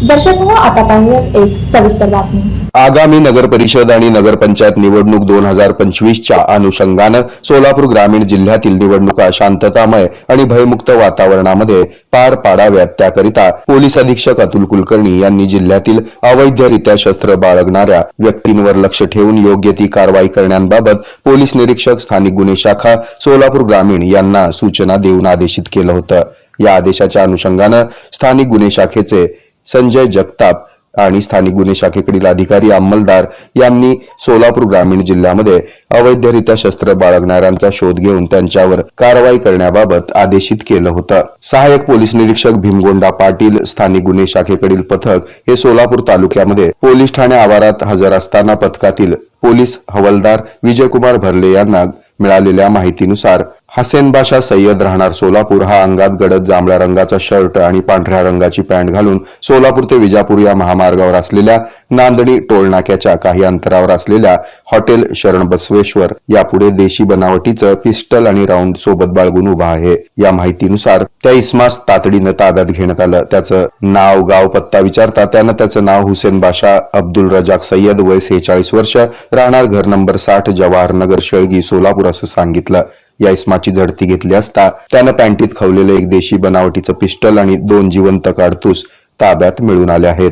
दर्शक हो, आता पाहूयात एक सविस्तर बातमी. आगामी नगर परिषद आणि नगरपंचायत निवडणूक दोन हजार पंचवीसच्या अनुषंगानं सोलापूर ग्रामीण जिल्ह्यातील निवडणुका शांततामय आणि भयमुक्त वातावरणामध्ये पार पाडाव्यात. त्याकरिता पोलीस अधीक्षक अतुल कुलकर्णी यांनी जिल्ह्यातील अवैधरित्या शस्त्र बाळगणाऱ्या व्यक्तींवर लक्ष ठेवून योग्य ती कारवाई करण्याबाबत पोलीस निरीक्षक स्थानिक गुन्हे शाखा सोलापूर ग्रामीण यांना सूचना देऊन आदेशित केलं होतं. या आदेशाच्या अनुषंगानं स्थानिक गुन्हे शाखेचे संजय जगताप आणि स्थानिक गुन्हे शाखेकडील अधिकारी अंमलदार यांनी सोलापूर ग्रामीण जिल्ह्यामध्ये अवैधरित्या शस्त्र बाळगणाऱ्यांचा शोध घेऊन त्यांच्यावर कारवाई करण्याबाबत आदेशित केलं होतं. सहाय्यक पोलीस निरीक्षक भीमगोंडा पाटील स्थानिक गुन्हे शाखेकडील पथक हे सोलापूर तालुक्यामध्ये पोलीस ठाणे आवारात हजर असताना पथकातील पोलीस हवलदार विजयकुमार भरले यांना मिळालेल्या माहितीनुसार हसेन बाशा सय्यद राहणार सोलापूर. हा अंगात गडद जांभळ्या रंगाचा शर्ट आणि पांढऱ्या रंगाची पॅन्ट घालून सोलापूर ते विजापूर या महामार्गावर असलेल्या नांदणी टोलनाक्याच्या काही अंतरावर असलेल्या हॉटेल शरण बसवेश्वर. यापुढे देशी बनावटीचं पिस्टल आणि राऊंड सोबत बाळगून उभा आहे. या माहितीनुसार त्या इस्मास तातडीनं ताब्यात घेण्यात आलं. त्याचं नाव गाव पत्ता विचारता त्यानं त्याचं नाव हुसेन बाशा अब्दुल रजाक सय्यद वय सेहेचाळीस वर्ष राहणार घर नंबर साठ जवाहर नगर शेळगी सोलापूर असं सांगितलं. या इस्माची झडती घेतली असता त्यानं पॅन्टीत खवलेलं एक देशी बनावटीचं पिस्टल आणि दोन जिवंत काडतूस ताब्यात मिळून आले आहेत.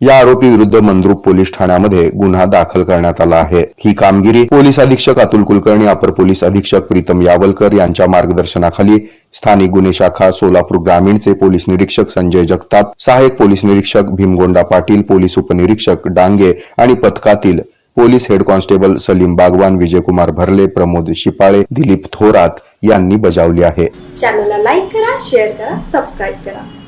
या आरोपी विरुद्ध मंद्रुप पोलीस ठाण्यामध्ये गुन्हा दाखल करण्यात आला आहे. ही कामगिरी पोलीस अधीक्षक अतुल कुलकर्णी अपर पोलीस अधीक्षक प्रीतम यावलकर यांच्या मार्गदर्शनाखाली स्थानिक गुन्हे शाखा सोलापूर ग्रामीणचे पोलीस निरीक्षक संजय जगताप सहाय्यक पोलीस निरीक्षक भीमगोंडा पाटील पोलीस उपनिरीक्षक डांगे आणि पथकातील police head constable Salim Bagwan Vijaykumar Bharle Pramod Shipale Dilip Thorat यांनी बजावली आहे. चॅनलला लाईक करा शेअर करा सबस्क्राईब करा.